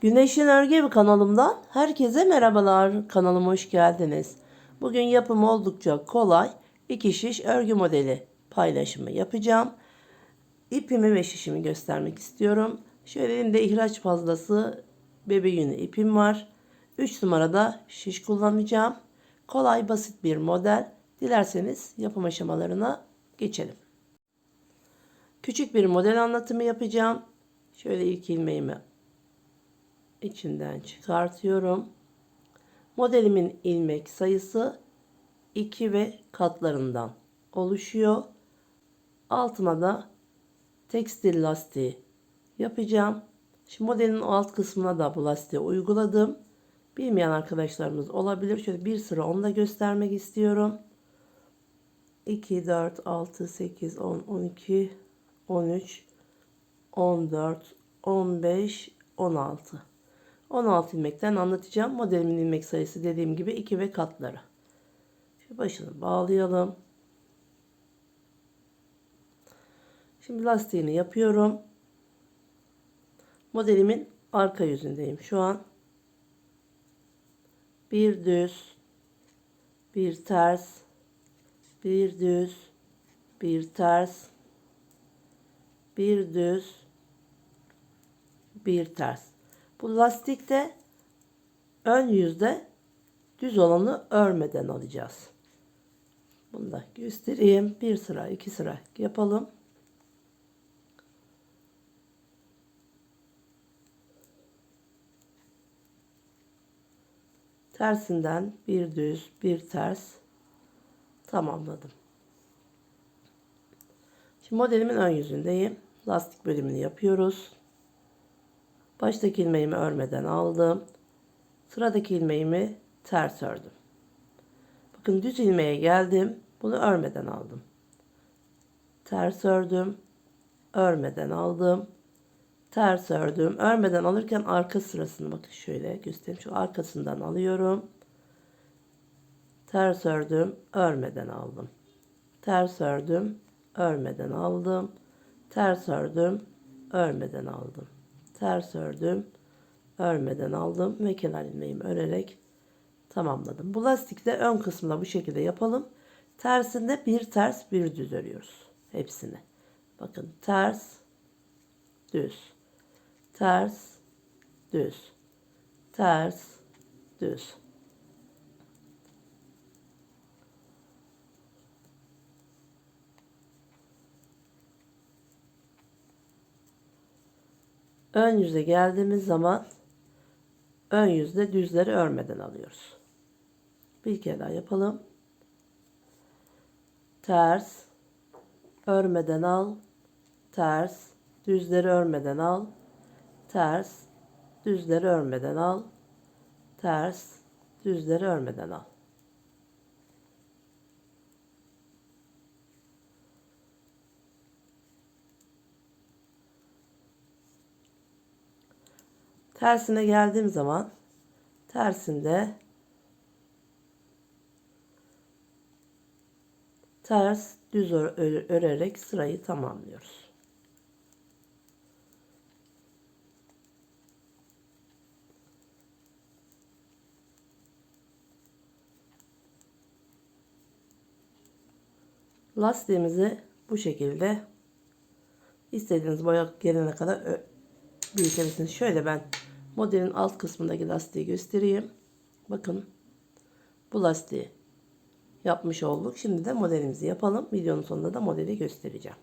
Güneşin Örgü Evi kanalımdan herkese merhabalar. Kanalıma hoş geldiniz. Bugün yapımı oldukça kolay iki şiş örgü modeli paylaşımı yapacağım. İpimi ve şişimi göstermek istiyorum. Şöyle elimde ihraç fazlası bebe yünü ipim var. 3 numarada şiş kullanacağım. Kolay basit bir model. Dilerseniz yapım aşamalarına geçelim. Küçük bir model anlatımı yapacağım. Şöyle ilk ilmeğimi içinden çıkartıyorum. Modelimin ilmek sayısı 2 ve katlarından oluşuyor. Altına da tekstil lastiği yapacağım. Şimdi modelin alt kısmına da bu lastiği uyguladım. Bilmeyen arkadaşlarımız olabilir. Şöyle bir sıra onu da göstermek istiyorum. 2, 4, 6, 8, 10, 12, 13, 14, 15, 16. 16 ilmekten anlatacağım. Modelimin ilmek sayısı dediğim gibi 2 ve katları. Şu başını bağlayalım. Şimdi lastiğini yapıyorum. Modelimin arka yüzündeyim şu an. Bir düz, bir ters, bir düz, bir ters, bir düz, bir ters. Bu lastikte ön yüzde düz olanı örmeden alacağız. Bunu da göstereyim. Bir sıra, iki sıra yapalım. Tersinden bir düz, bir ters tamamladım. Şimdi modelimin ön yüzündeyim. Lastik bölümünü yapıyoruz. Baştaki ilmeğimi örmeden aldım. Sıradaki ilmeğimi ters ördüm. Bakın düz ilmeğe geldim. Bunu örmeden aldım. Ters ördüm. Örmeden aldım. Ters ördüm. Örmeden alırken arka sırasını bakın şöyle göstereyim. Şu arkasından alıyorum. Ters ördüm. Örmeden aldım. Ters ördüm. Örmeden aldım. Ters ördüm. Örmeden aldım ters ördüm. Örmeden aldım ve kenar ilmeğimi örerek tamamladım. Bu lastikte ön kısmında bu şekilde yapalım. Tersinde bir ters bir düz örüyoruz. Hepsini. Bakın ters, düz, ters, düz, ters, düz. Ön yüze geldiğimiz zaman ön yüzde düzleri örmeden alıyoruz. Bir kere daha yapalım. Ters, örmeden al, ters, düzleri örmeden al, ters, düzleri örmeden al, ters, düzleri örmeden al. Tersine geldiğim zaman tersinde ters düz örerek sırayı tamamlıyoruz. Lastiğimizi bu şekilde istediğiniz boya gelene kadar büyütebilirsiniz. Şöyle ben modelin alt kısmındaki lastiği göstereyim. Bakın bu lastiği yapmış olduk. Şimdi de modelimizi yapalım. Videonun sonunda da modeli göstereceğim.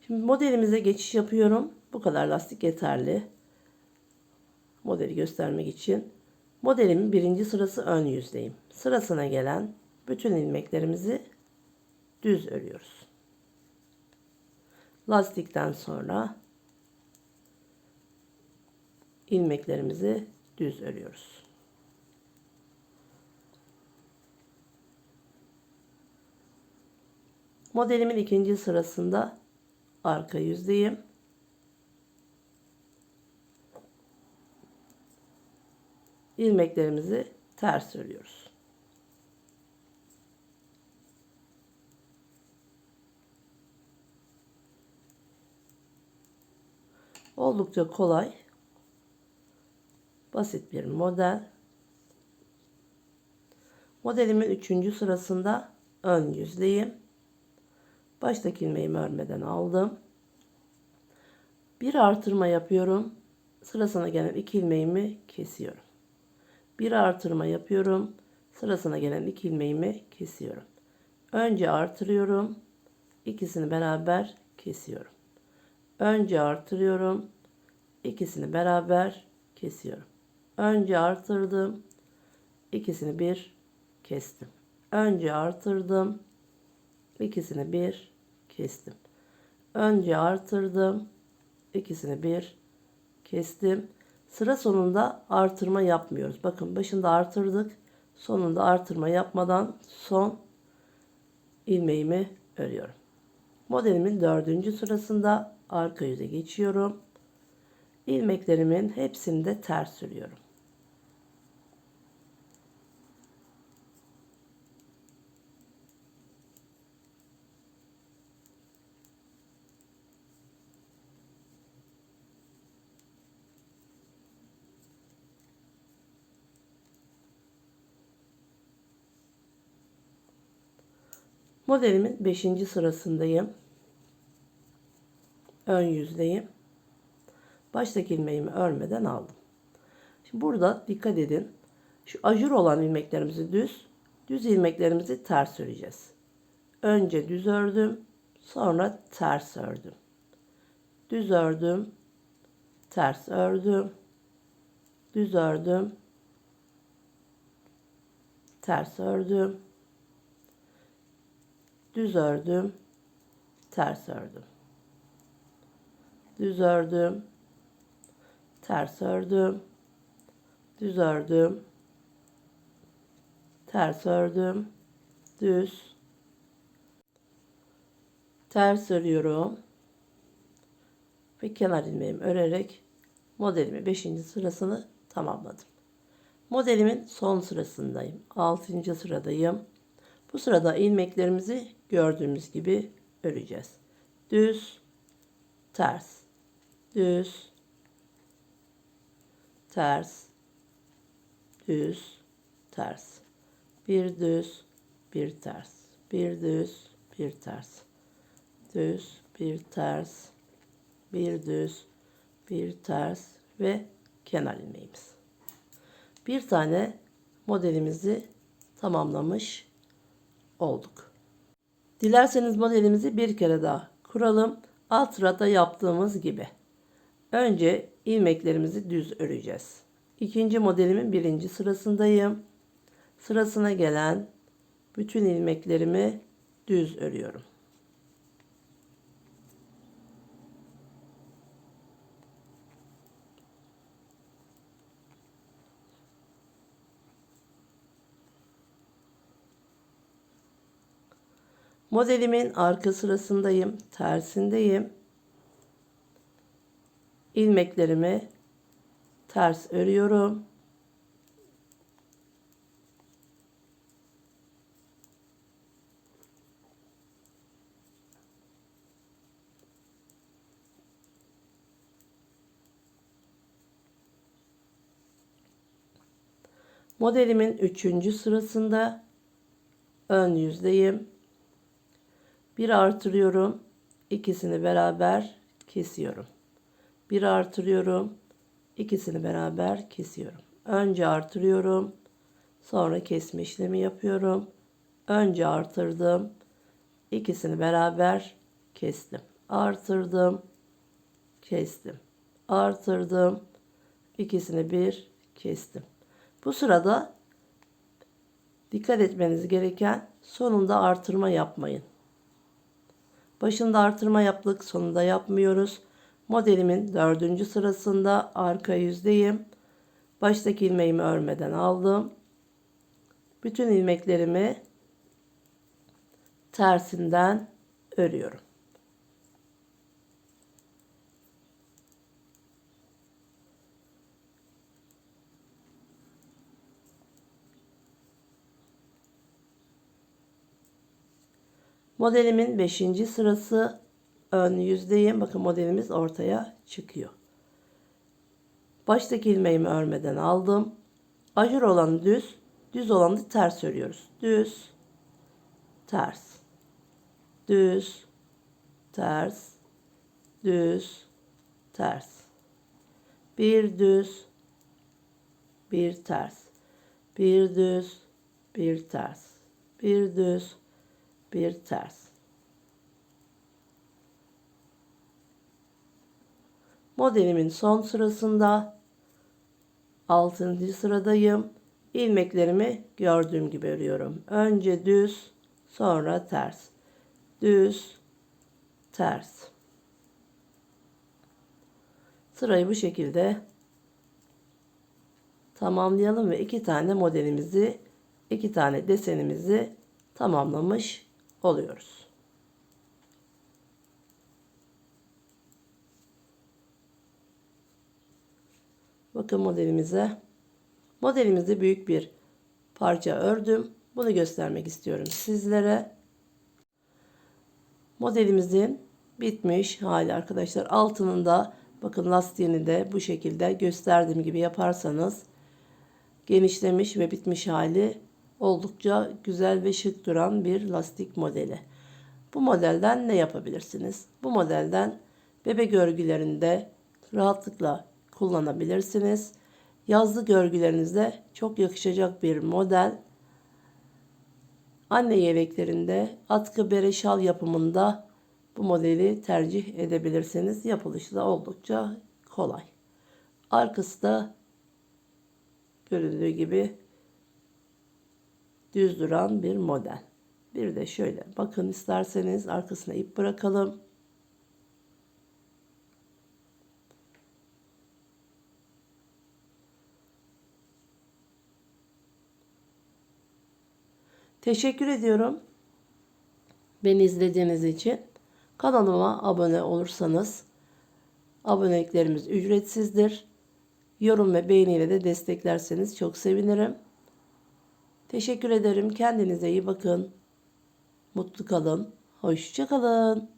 Şimdi modelimize geçiş yapıyorum. Bu kadar lastik yeterli. Modeli göstermek için. Modelimin birinci sırası ön yüzdeyim. Sırasına gelen bütün ilmeklerimizi düz örüyoruz. Lastikten sonra ilmeklerimizi düz örüyoruz. Modelimin ikinci sırasında arka yüzdeyim. ilmeklerimizi ters örüyoruz. Oldukça kolay. Basit bir model. Modelimin üçüncü sırasında ön yüzdeyim. Baştaki ilmeğimi örmeden aldım. Bir artırma yapıyorum. Sırasına gelen iki ilmeğimi kesiyorum. Bir artırma yapıyorum. Sırasına gelen iki ilmeğimi kesiyorum. Önce artırıyorum. İkisini beraber kesiyorum. Önce artırıyorum. İkisini beraber kesiyorum. Önce artırdım. İkisini bir kestim. Önce artırdım. İkisini bir kestim. Önce artırdım. İkisini bir kestim. Sıra sonunda artırma yapmıyoruz. Bakın başında artırdık. Sonunda artırma yapmadan son ilmeğimi örüyorum. Modelimin dördüncü sırasında arka yüze geçiyorum. İlmeklerimin hepsini de ters örüyorum. Modelimin 5. sırasındayım. Ön yüzdeyim. Baştaki ilmeğimi örmeden aldım. Şimdi burada dikkat edin. Şu ajur olan ilmeklerimizi düz, düz ilmeklerimizi ters öreceğiz. Önce düz ördüm, sonra ters ördüm. Düz ördüm, ters ördüm, düz ördüm, ters ördüm, düz ördüm, ters ördüm. Düz ördüm, ters ördüm, düz ördüm, ters ördüm, düz, ters örüyorum ve kenar ilmeğimi örerek modelimin 5. sırasını tamamladım. Modelimin son sırasındayım. 6. sıradayım. Bu sırada ilmeklerimizi gördüğümüz gibi öreceğiz. Düz, ters, düz, ters, düz, ters. Bir düz, bir ters. Bir düz, bir ters. Düz, bir ters, bir düz, bir ters ve kenar ilmeğimiz. Bir tane modelimizi tamamlamış olduk. Dilerseniz modelimizi bir kere daha kuralım. Alt sırada yaptığımız gibi. Önce ilmeklerimizi düz öreceğiz. İkinci modelimin birinci sırasındayım. Sırasına gelen bütün ilmeklerimi düz örüyorum. Modelimin arka sırasındayım, tersindeyim. İlmeklerimi ters örüyorum. Modelimin üçüncü sırasında ön yüzdeyim. Bir artırıyorum. İkisini beraber kesiyorum. Bir artırıyorum. İkisini beraber kesiyorum. Önce artırıyorum. Sonra kesme işlemi yapıyorum. Önce artırdım. İkisini beraber kestim. Artırdım. Kestim. Artırdım. İkisini bir kestim. Bu sırada dikkat etmeniz gereken sonunda artırma yapmayın. Başında artırma yaptık, sonunda yapmıyoruz. Modelimin dördüncü sırasında arka yüzdeyim. Baştaki ilmeğimi örmeden aldım. Bütün ilmeklerimi tersinden örüyorum. Modelimin 5. sırası ön yüzdeyim. Bakın modelimiz ortaya çıkıyor. Baştaki ilmeğimi örmeden aldım. Ajur olanı düz, düz olanı ters örüyoruz. Düz, ters, düz, ters, düz, ters. Bir düz, bir ters. Bir düz, bir ters. Bir düz, bir ters. Modelimin son sırasında 6. sıradayım. İlmeklerimi gördüğüm gibi örüyorum. Önce düz, sonra ters. Düz, ters. Sırayı bu şekilde tamamlayalım ve iki tane modelimizi, iki tane desenimizi tamamlamış oluyoruz. Bakın modelimize. Modelimizi büyük bir parça ördüm. Bunu göstermek istiyorum sizlere. Modelimizin bitmiş hali arkadaşlar. Altının da bakın lastiğini de bu şekilde gösterdiğim gibi yaparsanız genişlemiş ve bitmiş hali oldukça güzel ve şık duran bir lastik modeli. Bu modelden ne yapabilirsiniz? Bu modelden bebek örgülerinde rahatlıkla kullanabilirsiniz. Yazlı görgülerinizde çok yakışacak bir model. Anne yeleklerinde atkı bere şal yapımında bu modeli tercih edebilirsiniz. Yapılışı da oldukça kolay. Arkası da görüldüğü gibi düz duran bir model. Bir de şöyle bakın isterseniz arkasına ip bırakalım. Teşekkür ediyorum. Beni izlediğiniz için. Kanalıma abone olursanız aboneliklerimiz ücretsizdir. Yorum ve beğeniyle de desteklerseniz çok sevinirim. Teşekkür ederim. Kendinize iyi bakın. Mutlu kalın. Hoşça kalın.